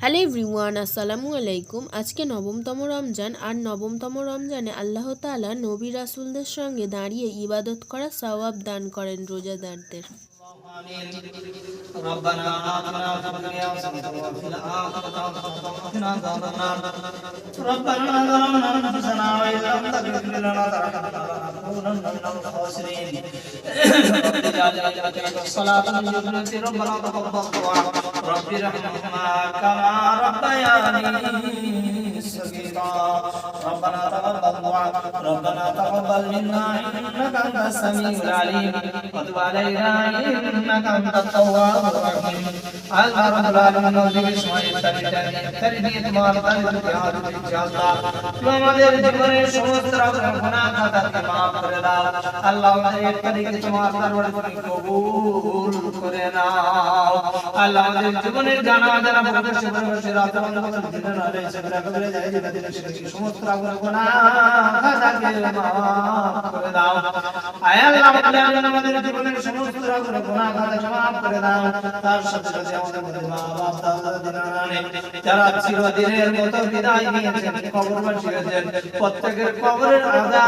Hello everyone আসসালামু আলাইকুম আজকে নবমতম রমজান আর নবমতম রমজানে আল্লাহ তাআলা নবী রাসূলদের সঙ্গে দাঁড়িয়ে ইবাদত করা সওয়াব দান করেন রোজাদারদের ربنا آتنا في الدنيا حسنة وفي الآخرة حسنة وقنا عذاب النار ربنا ظلمنا أنفسنا وإن لم تغفر لنا وترحمنا لنكونن من الخاسرين رب اجعل أجرك الصلاة من جنة ربنا تقبل دعاء رب ارحمهما كما ربياني صغيرا ربنا تقبل دعاء ربنا تقبل منا إنك أنت السميع العليم وتب علينا إنك أنت التواب الرحيم আল্লাহ রাব্বুল আলামিন নবীর সময় তরবিয়ত তোমার তরবিয়ত ইনশাআল্লাহ তুমি আমাদের জীবনের সমস্ত রকম গুনাহ খাতাকে maaf করে দাও আল্লাহ আমাদের তারিখে তোমার দরবারে তুমি কবুল করে নাও আল্লাহ আমাদের দাও। যারা চিরদিনের মতো বিদায় নিয়েছেন কবরবাসী হয়েছেন প্রত্যেকের কবরের আল্লাহ।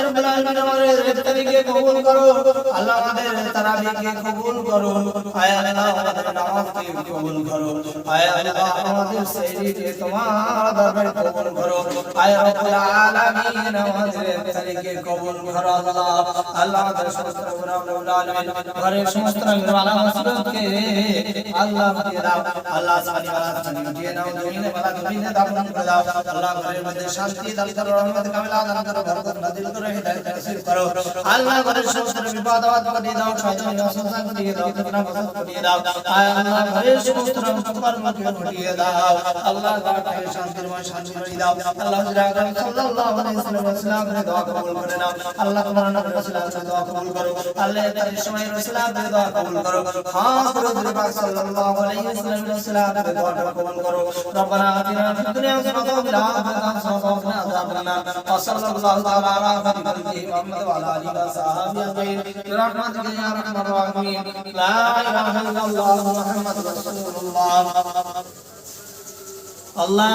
আর বলান আমাদের রেফতারিকে কবুল করো। আল্লাহ আমাদের তারাবিকে কবুল করো। আয় আল্লাহ আমাদের নামাজকে কবুল করো। আয় আল্লাহ আমাদের সেহরিকে তোমার দরবারে কবুল করো। আয় রব্বুল আলামিন, আমাদের রেফতারিকে কবুল করো আল্লাহ। আল্লাহ আমাদের সমস্ত রব্বুল আলামিন ঘরের সমস্ত রঙের মালা আল্লাহ দিয়ে দাও। আল্লাহ সানি মালা সানি দিয়ে দাও জমিনে মালা জমিনে দাফন করে দাও। আল্লাহ ঘরের মধ্যে শান্তি দান করো রহমত, কামিলা দান করো, বরকত নাজিল করো, হিদায়াত নসিব করো। আল্লাহ ঘরের সমস্ত বিপদ আপদ কাটিয়ে দাও শয়তান ওয়াসওয়াসা কাটিয়ে দাও ফিতনা ফাসাদ কাটিয়ে দাও। আয় আল্লাহ ঘরের সমস্ত কর্মকে ঘটিয়ে দাও। আল্লাহ ঘরটাকে শান্তিময় শান্তি দাও। আল্লাহ জিরাগান সাল্লাল্লাহু আলাইহি ওয়াসাল্লাম করে দোয়া কবুল করে নাও আল্লাহ তোমার নবী রাসূলের দোয়া কবুল করো আল্লাহ তার সময় রাসূলের দোয়া কবুল করো খাস করে নবী পাক সাল্লাল্লাহু আলাইহি ওয়াসাল্লাম রাসূলের দোয়া কবুল করো রব্বানা আতিনা ফিদ দুনিয়া হাসানাতাও ফিল আখিরাতি হাসানাতাও ওয়া কিনা আযাবান নার ওয়া সাল্লাল্লাহু তাআলা আলা হাবিবিহি মুহাম্মদ ওয়া আলা আলিহি ওয়া সাহবিহি আজমাইন বিরহমাতিকা ইয়া আরহামার রাহিমিন লা ইলাহা ইল্লাল্লাহ মুহাম্মাদুর রাসূলুল্লাহ আল্লাহ